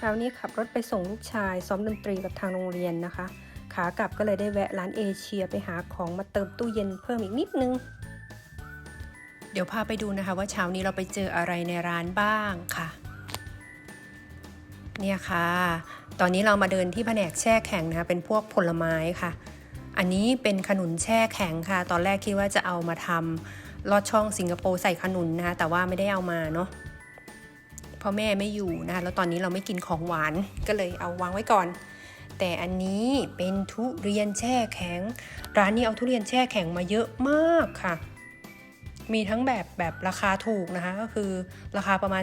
ช้านี้ขับรถไปส่งลูกชาย ซ้อมดนตรีกับทางโรงเรียนนะคะ ขากลับก็เลยได้แวะร้านเอเชียไปหาของมาเติมตู้เย็นเพิ่มอีกนิดนึง เดี๋ยวพาไปดูนะคะว่าเช้านี้เราไปเจออะไรในร้านบ้างค่ะ เนี่ยค่ะ ตอนนี้เรามาเดินที่แผนกแช่แข็งนะคะเป็นพวกผลไม้ค่ะ อันนี้เป็นขนุนแช่แข็งค่ะ ตอนแรกคิดว่าจะเอามาทำลอดช่องสิงคโปร์ใส่ขนุนนะคะแต่ว่าไม่ได้เอามาเนาะ พราะแม่ไม่อยู่นะคะแล้วตอนนี้เราไม่กินของหวานก็เลยเอาวางไว้ก่อน แต่อันนี้เป็นทุเรียนแช่แข็ง ร้านนี้เอาทุเรียนแช่แข็งมาเยอะมากค่ะ มีทั้งแบบแบบราคาถูกนะคะ ก็คือราคาประมาณ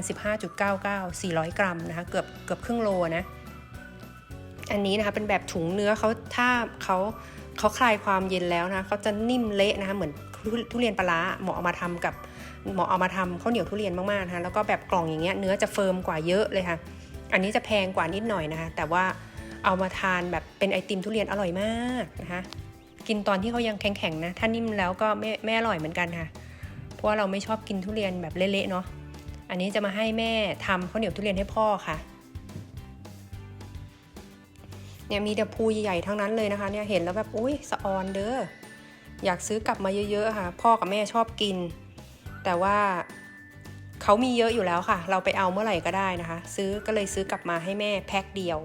15.99 400 กรัมนะคะเกือบเกือบครึ่งโลนะ อันนี้นะคะเป็นแบบถุงเนื้อเขาถ้าเขา เขาคลายความเย็นแล้วนะเขาจะนิ่มเละนะคะเหมือนทุเรียนปลาเหมาะเอามาทำกับเหมาะเอามาทำข้าวเหนียวทุเรียนมากๆนะคะแล้วก็แบบกล่องอย่างเงี้ยเนื้อจะเฟิร์มกว่าเยอะเลยค่ะ อันนี้จะแพงกว่านิดหน่อยนะคะแต่ว่าเอามาทานแบบเป็นไอติมทุเรียนอร่อยมากนะคะกินตอนที่เขายังแข็งๆนะถ้านิ่มแล้วก็ไม่ไม่อร่อยเหมือนกันค่ะ เพราะว่าเราไม่ชอบกินทุเรียนแบบเละๆเนาะอันนี้จะมาให้แม่ทำข้าวเหนียวทุเรียนให้พ่อค่ะ เนี่ยมีแต่ภูใหญ่ๆทั้งนั้นเลยนะคะเนี่ยเห็นแล้วแบบอุ้ยสะออนเด้ออยากซื้อกลับมาเยอะๆค่ะ พ่อกับแม่ชอบกิน แต่ว่าเขามีเยอะอยู่แล้วค่ะ เราไปเอาเมื่อไหร่ก็ได้นะคะ ซื้อก็เลยซื้อกลับมาให้แม่แพ็คเดียว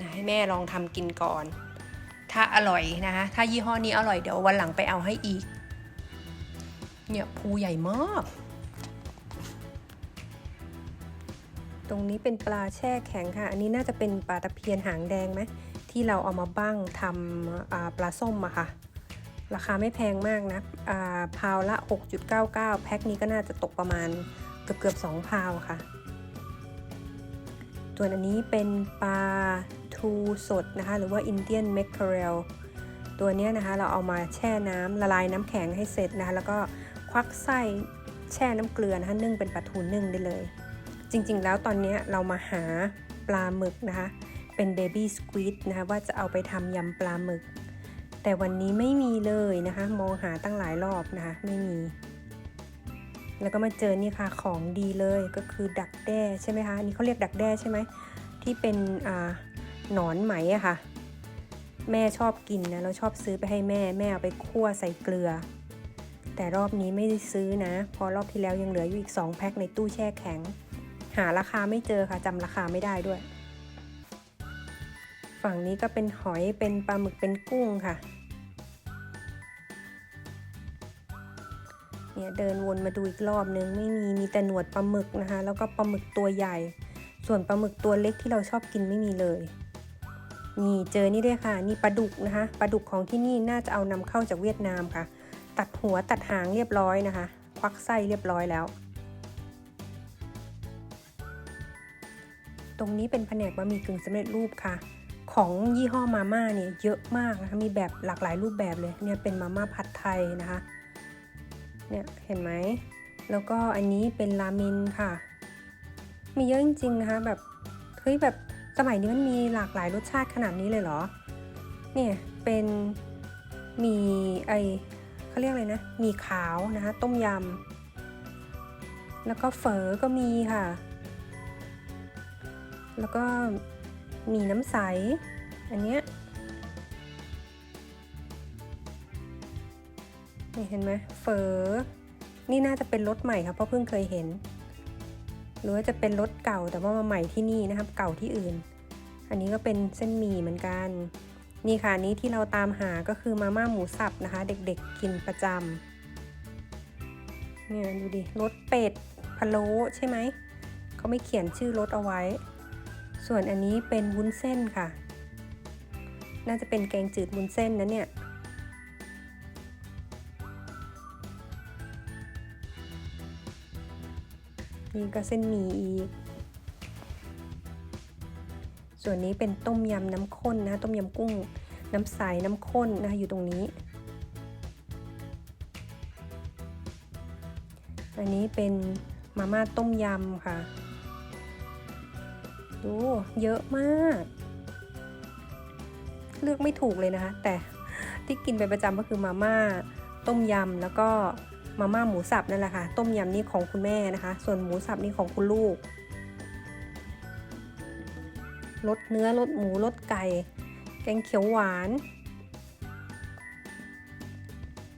นะให้แม่ลองทำกินก่อน ถ้าอร่อยนะคะถ้ายี่ห้อนี้อร่อยเดี๋ยววันหลังไปเอาให้อีก เนี่ยภูใหญ่มาก ตรงนี้เป็นปลาแช่แข็งค่ะ อันนี้น่าจะเป็นปลาตะเพียนหางแดงไหมที่เราเอามาบ้างทำปลาส้มอะค่ะ ราคาไม่แพงมากนะาพาวละ 6.99 แพ็คนี้ก็น่าจะตกประมาณเกือบเกือบ2พาวค่ะ ส่วนอันนี้เป็นปลาทูสดนะคะ หรือว่าอินเดียน m ม c เคเรลตัวเนี้ยนะคะเราเอามาแช่น้ำละลายน้ำแข็งให้เสร็จนะคะแล้วก็ควักไส้แช่น้ำเกลือนะคะนึ่งเป็นปลาทูนึ่งได้เลย จริงๆ แล้วตอนนี้เรามาหาปลาหมึกนะคะ เป็นเบบี้สควิดนะคะว่าจะเอาไปทำยำปลาหมึก แต่วันนี้ไม่มีเลยนะคะ มองหาตั้งหลายรอบนะคะ ไม่มี แล้วก็มาเจอนี่ค่ะของดีเลยก็คือดักแด้ใช่ไหมคะอันนี้เขาเรียกดักแด้ใช่ไหมที่เป็นอ่าหนอนไหมอะค่ะ แม่ชอบกินนะเราชอบซื้อไปให้แม่แม่เอาไปคั่วใส่เกลือ แต่รอบนี้ไม่ได้ซื้อนะเพอรอบที่แล้วยังเหลืออยู่อีก 2 แพ็คในตู้แช่แข็ง หาราคาไม่เจอค่ะจำราคาไม่ได้ด้วย ฝั่งนี้ก็เป็นหอยเป็นปลาหมึกเป็นกุ้งค่ะเนี่ยเดินวนมาดูอีกรอบนึงไม่มีมีแต่หนวดปลาหมึกนะคะ แล้วก็ปลาหมึกตัวใหญ่ ส่วนปลาหมึกตัวเล็กที่เราชอบกินไม่มีเลยนี่เจอนี่ด้วยค่ะ นี่ปลาดุกนะคะปลาดุกของที่นี่น่าจะเอานำเข้าจากเวียดนามค่ะ ตัดหัวตัดหางเรียบร้อยนะคะ ควักไส้เรียบร้อยแล้ว ตรงนี้เป็นแผนกบะหมี่กึ่งสำเร็จรูปค่ะ ของยี่ห้อมาม่าเนี่ยเยอะมากนะคะ มีแบบหลากหลายรูปแบบเลย เนี่ยเป็นมาม่าผัดไทยนะคะ เนี่ยเห็นไหม แล้วก็อันนี้เป็นราเมนค่ะ มีเยอะจริงๆนะคะแบบ เฮ้ยแบบสมัยนี้มันมีหลากหลายรสชาติขนาดนี้เลยเหรอ เนี่ยเป็นมีไอเขาเรียกอะไรนะมีขาวนะคะ ต้มยำ แล้วก็เฝอก็มีค่ะ แล้วก็มีน้ำใส อันเนี้ยนี่เห็นไหมเฝอนี่น่าจะเป็นรถใหม่ครับเพราะเพิ่งเคยเห็น หรือว่าจะเป็นรถเก่าแต่ว่ามาใหม่ที่นี่นะครับ เก่าที่อื่น อันนี้ก็เป็นเส้นหมี่เหมือนกัน นี่ค่ะนี้ที่เราตามหาก็คือมาม่าหมูสับนะคะ เด็กๆกินประจำเนี่ยดูดิรสเป็ดพะโล้ใช่ไหมเขาไม่เขียนชื่อรสเอาไว้ ส่วนอันนี้เป็นวุ้นเส้นค่ะ น่าจะเป็นแกงจืดวุ้นเส้นนะเนี่ย นี่ก็เส้นหมี่อีก ส่วนนี้เป็นต้มยำน้ำข้นนะ ต้มยำกุ้งน้ำใสน้ำข้นนะอยู่ตรงนี้ อันนี้เป็นมาม่าต้มยำค่ะ ดูเยอะมาก เลือกไม่ถูกเลยนะคะ แต่ที่กินเป็นประจำก็คือมาม่า ต้มยำแล้วก็มาม่าหมูสับนั่นแหละค่ะ ต้มยำนี่ของคุณแม่นะคะ ส่วนหมูสับนี่ของคุณลูกรสเนื้อรสหมูรสไก่ แกงเขียวหวาน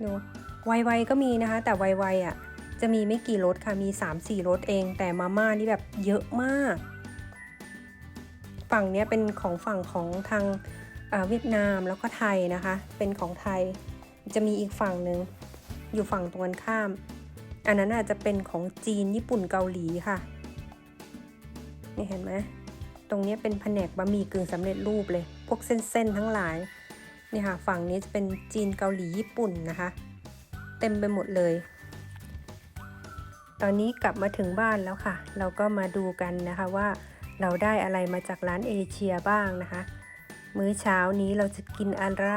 ดูไวๆก็มีนะคะ แต่ไวๆอะจะมีไม่กี่รสค่ะมี 3-4รสเอง แต่มาม่านี่แบบเยอะมาก ฝั่งนี้เป็นของฝั่งของทางเอ่อเวียดนามแล้วก็ไทยนะคะ เป็นของไทยจะมีอีกฝั่งหนึ่งอยู่ฝั่งตรงกันข้าม อันนั้นอาจจะเป็นของจีนญี่ปุ่นเกาหลีค่ะนี่เห็นไหมตรงนี้เป็นแผนกบะหมี่กึ่งสำเร็จรูปเลย พวกเส้นๆทั้งหลายนี่ค่ะฝั่งนี้จะเป็นจีนเกาหลีญี่ปุ่นนะคะ เต็มไปหมดเลย ตอนนี้กลับมาถึงบ้านแล้วค่ะ เราก็มาดูกันนะคะว่า เราได้อะไรมาจากร้านเอเชียบ้างนะคะ มื้อเช้านี้เราจะกินอะไร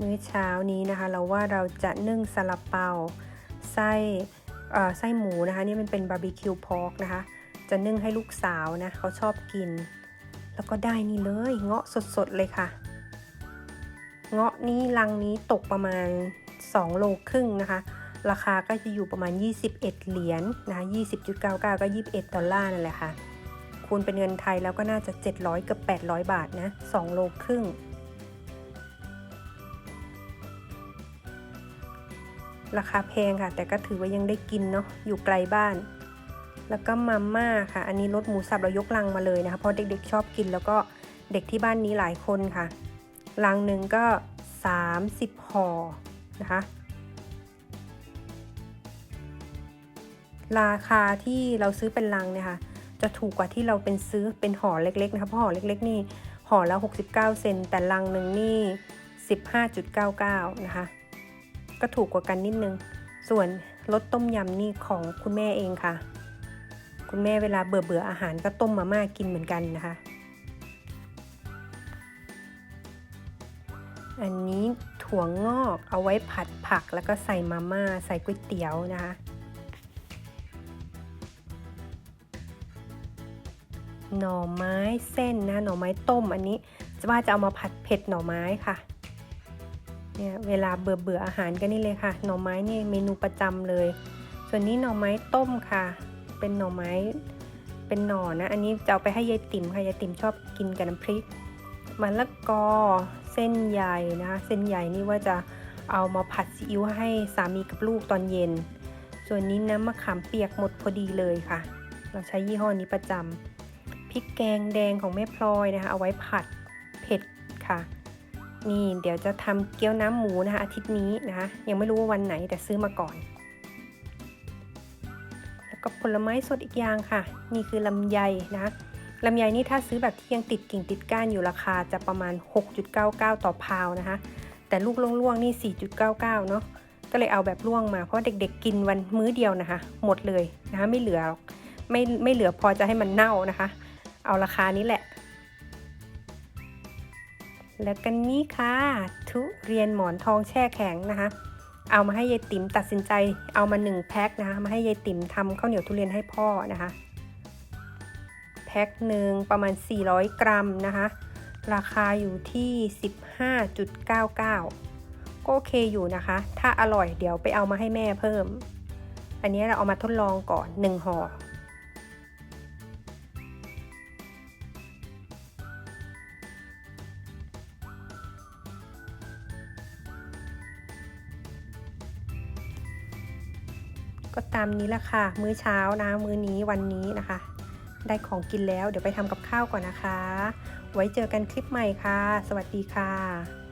มื้อเช้านี้นะคะ เราว่าเราจะนึ่งซาลาเปาไส้ไส้หมูนะคะนี่มันเป็นบาร์บีคิวพอกนะคะ จะนึ่งให้ลูกสาวนะเขาชอบกิน แล้วก็ได้นี่เลยเงาะสดๆเลยค่ะ เงาะนี้ลังนี้ตกประมาณ2โลครึ่งนะคะ ราคาก็จะอยู่ประมาณ 21 เหรียญนนะคะ20.99 ก็ 21 ดอลลาร์นั่นแหละค่ะ คูณเป็นเงินไทยแล้วก็น่าจะ 700 กับ 800 บาทนะ 2 โลครึ่ง ราคาแพงค่ะ แต่ก็ถือว่ายังได้กินเนาะ อยู่ไกลบ้าน แล้วก็มาม่าค่ะ อันนี้รสหมูสับเรายกลังมาเลยนะคะ เพราะเด็กๆชอบกิน แล้วก็เด็กที่บ้านนี้หลายคนค่ะ ลังหนึ่งก็ 30ห่อนะคะ ราคาที่เราซื้อเป็นลังเนี่ยค่ะ จะถูกกว่าที่เราเป็นซื้อเป็นห่อเล็กๆนะคะเพราะห่อเล็ก ๆ นี่ห่อละ 69 เซนแต่ลังหนึ่งนี่ 15.99 นะคะ ก็ถูกกว่ากันนิดนึง ส่วนรสต้มยำนี่ของคุณแม่เองค่ะ คุณแม่เวลาเบื่อเบื่ออาหารก็ต้มมาม่ากินเหมือนกันนะคะ อันนี้ถั่วงอกเอาไว้ผัดผักแล้วก็ใส่มาม่าใส่ก๋วยเตี๋ยวนะคะ หน่อไม้เส้นนะหน่อไม้ต้มอันนี้จะว่าจะเอามาผัดเผ็ดหน่อไม้ค่ะเนี่ยเวลาเบื่อเบื่ออาหารก็นี่เลยค่ะ หน่อไม้นี่เมนูประจำเลย ส่วนนี้หน่อไม้ต้มค่ะ เป็นหน่อไม้เป็นหน่อนะอันนี้จะเอาไปให้ยายติ๋มค่ะยายติ๋มชอบกินกับน้ำพริกมะละกอเส้นใหญ่นะคะเส้นใหญ่นี่ว่าจะเอามาผัดซีอิ๊วให้สามีกับลูกตอนเย็น ส่วนนี้น้ำมะขามเปียกหมดพอดีเลยค่ะ เราใช้ยี่ห้อนี้ประจำ ริกแกงแดงของแม่พลอยนะคะ เอาไว้ผัดเผ็ดค่ะ นี่เดี๋ยวจะทำเกี๊ยวน้ำหมูนะคะ อาทิตย์นี้นะคะ ยังไม่รู้ว่าวันไหนแต่ซื้อมาก่อน แล้วก็ผลไม้สดอีกอย่างค่ะ นี่คือลำไยนะคะลำไยนี่ถ้าซื้อแบบที่ยังติดกิ่งติดก้านอยู่ราคาจะประมาณ 6.99 ต่อพาวนะคะ แต่ลูกล่วงๆนี่ 4.99 เนาะก็เลยเอาแบบล่วงมาเพราะเด็กๆกินวันมื้อเดียวนะคะ หมดเลยนะคะ ไม่เหลือหรอกไม่ไม่เหลือพอจะให้มันเน่านะคะ เอาราคานี้แหละ แล้วกันนี้ค่ะ ทุเรียนหมอนทองแช่แข็งนะคะ เอามาให้ยายติ๋มตัดสินใจเอามา1แพ็คนะคะมาให้ยายติ๋มทำข้าวเหนียวทุเรียนให้พ่อนะคะ แพ็คหนึ่งประมาณ 400 กรัมนะคะ ราคาอยู่ที่ 15.99 ก็โอเคอยู่นะคะ ถ้าอร่อยเดี๋ยวไปเอามาให้แม่เพิ่ม อันนี้เราเอามาทดลองก่อน1ห่อ ก็ตามนี้ละค่ะ มื้อเช้านะ มื้อนี้วันนี้นะคะ ได้ของกินแล้วเดี๋ยวไปทำกับข้าวก่อนนะคะ ไว้เจอกันคลิปใหม่ค่ะ สวัสดีค่ะ